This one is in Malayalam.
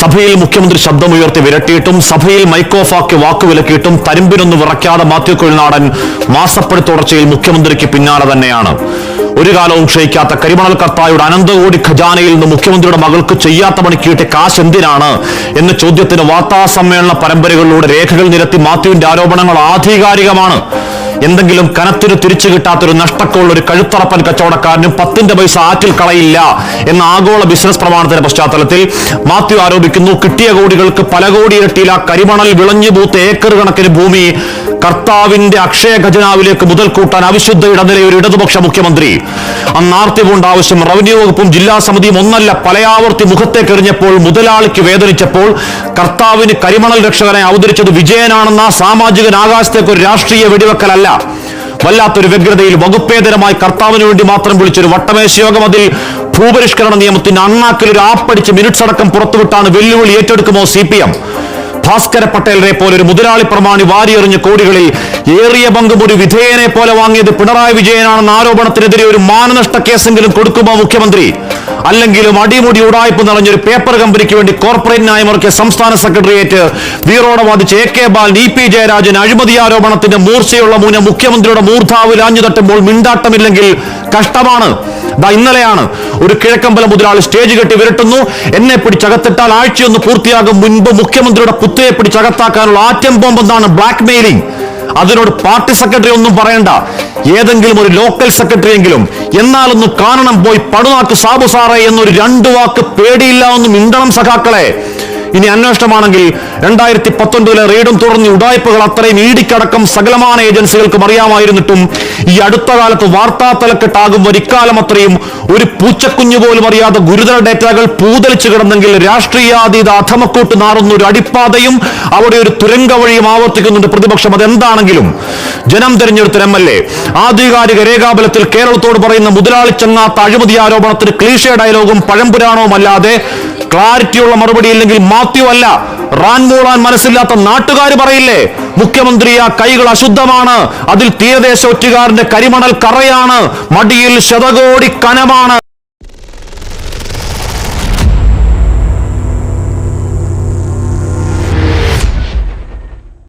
സഭയിൽ മുഖ്യമന്ത്രി ശബ്ദമുയർത്തി വിരട്ടിയിട്ടും സഭയിൽ മൈക്കോഫാക്കി വാക്കുവിലക്കിയിട്ടും തരിമ്പിനൊന്ന് വിറയ്ക്കാതെ മാത്യു കൊഴിനാടൻ മാസപ്പടി തുടർച്ചയിൽ മുഖ്യമന്ത്രിക്ക് പിന്നാലെ തന്നെയാണ്. ഒരു കാലവും ക്ഷയിക്കാത്ത കരിമണൽ കർത്തായുടെ അനന്തകോടി ഖജാനയിൽ നിന്ന് മുഖ്യമന്ത്രിയുടെ മകൾക്ക് ചെയ്യാത്ത പണിക്ക് കിട്ടിയ കാശ് എന്തിനാണ് എന്ന ചോദ്യത്തിന് വാർത്താ സമ്മേളന പരമ്പരകളിലൂടെ രേഖകൾ നിരത്തി മാത്യുവിന്റെ ആരോപണങ്ങൾ ആധികാരികമാണ്. എന്തെങ്കിലും കനത്തിന് തിരിച്ചു കിട്ടാത്തൊരു നഷ്ടക്കുള്ള ഒരു കഴുത്തറപ്പൻ കച്ചവടക്കാരനും പത്തിന്റെ പൈസ ആറ്റിൽ കളയില്ല എന്ന ആഗോള ബിസിനസ് പ്രമാണത്തിന്റെ പശ്ചാത്തലത്തിൽ മാത്യു ആരോപിക്കുന്നു കിട്ടിയ കോടികൾക്ക് പല കോടി ഇരട്ടിയിൽ കരിമണൽ വിളഞ്ഞു പൂത്ത ഏക്കർ കണക്കിന് ഭൂമി കർത്താവിന്റെ അക്ഷയ ഖജനാവിലേക്ക് മുതൽ കൂട്ടാൻ അവിശുദ്ധ ഇടനില ഒരു ഇടതുപക്ഷ മുഖ്യമന്ത്രി. അന്നാർത്തി പോണ്ട ആവശ്യം റവന്യൂ വകുപ്പും ജില്ലാ സമിതിയും ഒന്നല്ല പലയാവർത്തി മുഖത്തേക്കെറിഞ്ഞപ്പോൾ മുതലാളിക്ക് വേദനിച്ചപ്പോൾ കർത്താവിന് കരിമണൽ രക്ഷകനെ അവതരിച്ചത് വിജയനാണെന്ന സാമാജികൻ ആകാശത്തേക്ക് ഒരു രാഷ്ട്രീയ വെടിവെക്കലല്ല. വല്ലാത്തൊരു വ്യഗ്രതയിൽ വകുപ്പേതരമായി കർത്താവിന് വേണ്ടി മാത്രം വിളിച്ചൊരു വട്ടമേശ യോഗം അതിൽ ഭൂപരിഷ്കരണ നിയമത്തിന്റെ അണ്ണാക്കിൽ ഒരു ആപ്പടിച്ച് മിനിറ്റ്സ് അടക്കം പുറത്തുവിട്ടാണ് വെല്ലുവിളി ഏറ്റെടുക്കുമോ സി പി എം? ഭാസ്കര പട്ടേലിനെ പോലെ ഒരു മുതലാളി പ്രമാണി വാരിയെറിഞ്ഞ കോടികളിൽ ഏറിയ പങ്കും ഒരു വിധേയനെ പോലെ വാങ്ങിയത് പിണറായി വിജയനാണെന്ന ആരോപണത്തിനെതിരെ ഒരു മാനനഷ്ട കേസെങ്കിലും കൊടുക്കുമോ മുഖ്യമന്ത്രി? അല്ലെങ്കിലും അടിമുടി ഉടായ്പ നിറഞ്ഞൊരു പേപ്പർ കമ്പനിക്ക് വേണ്ടി കോർപ്പറേറ്റ് ന്യായമുറക്കിയ സംസ്ഥാന സെക്രട്ടേറിയറ്റ് വീറോടെ വാദിച്ച A K Balan E P Jayarajan അഴിമതി ആരോപണത്തിന്റെ മൂർച്ചയുള്ള മൂന മുഖ്യമന്ത്രിയുടെ മൂർധാവ് ആഞ്ഞു തട്ടുമ്പോൾ മിണ്ടാട്ടമില്ലെങ്കിൽ കഷ്ടമാണ്. ദാ ഇന്നലെയാണ് ഒരു കിഴക്കമ്പലം മുതലാളി സ്റ്റേജ് കെട്ടി വിരട്ടുന്നു. എന്നെ പിടിച്ചകത്തിട്ടാൽ ആഴ്ചയൊന്ന് പൂർത്തിയാകും മുൻപ് മുഖ്യമന്ത്രിയുടെ പുത്തയെ പിടിച്ചകത്താക്കാനുള്ള ആറ്റം ബോംബ് എന്താണ് ബ്ലാക്ക് മെയിലിംഗ് അതിനോട് പാർട്ടി സെക്രട്ടറി ഒന്നും പറയണ്ട. ഏതെങ്കിലും ഒരു ലോക്കൽ സെക്രട്ടറി എങ്കിലും എന്നാലൊന്ന് കാണണം പോയി പടുനാക്ക് സാബു സാറേ എന്നൊരു രണ്ടു വാക്ക് പേടിയില്ല ഒന്ന് മിണ്ടണം സഖാക്കളെ. ഇനി അന്വേഷണമാണെങ്കിൽ രണ്ടായിരത്തി പത്തൊൻപതിലെ റെയ്ഡും തുടർന്ന് ഉടായ്പകൾ അത്രയും ഈടിക്കടക്കം സകലമാന ഏജൻസികൾക്കും അറിയാമായിരുന്നിട്ടും ഈ അടുത്ത കാലത്ത് വാർത്താ തലക്കെട്ടാകുമ്പോൾ ഇക്കാലം അത്രയും ഒരു പൂച്ചക്കുഞ്ഞു പോലും അറിയാതെ ഗുരുതര ഡേറ്റകൾ പൂതലിച്ചു കിടന്നെങ്കിൽ രാഷ്ട്രീയാതീത അധമക്കൂട്ട് നാറുന്ന ഒരു അടിപ്പാതയും അവിടെ ഒരു തുരങ്ക വഴിയും ആവർത്തിക്കുന്നുണ്ട് പ്രതിപക്ഷം. അതെന്താണെങ്കിലും ജനം തിരഞ്ഞെടുത്ത എം എൽ എ ആധികാരിക രേഖാബലത്തിൽ കേരളത്തോട് പറയുന്ന മുതലാളി ചങ്ങാത്ത അഴിമതി ആരോപണത്തിന് ക്ലീഷേ ഡയലോഗും പഴംപുരാണവും അല്ലാതെ ക്ലാരിറ്റിയുള്ള മറുപടി ഇല്ലെങ്കിൽ മാത്യു അല്ല. റാൻ മൂളാൻ മനസ്സില്ലാത്ത നാട്ടുകാർ പറയില്ലേ? മുഖ്യമന്ത്രി ആ കൈകൾ അശുദ്ധമാണ്. അതിൽ തീരദേശ ഒറ്റുകാരന്റെ കരിമണൽ കറയാണ്. മടിയിൽ ശതകോടി കനമാണ്.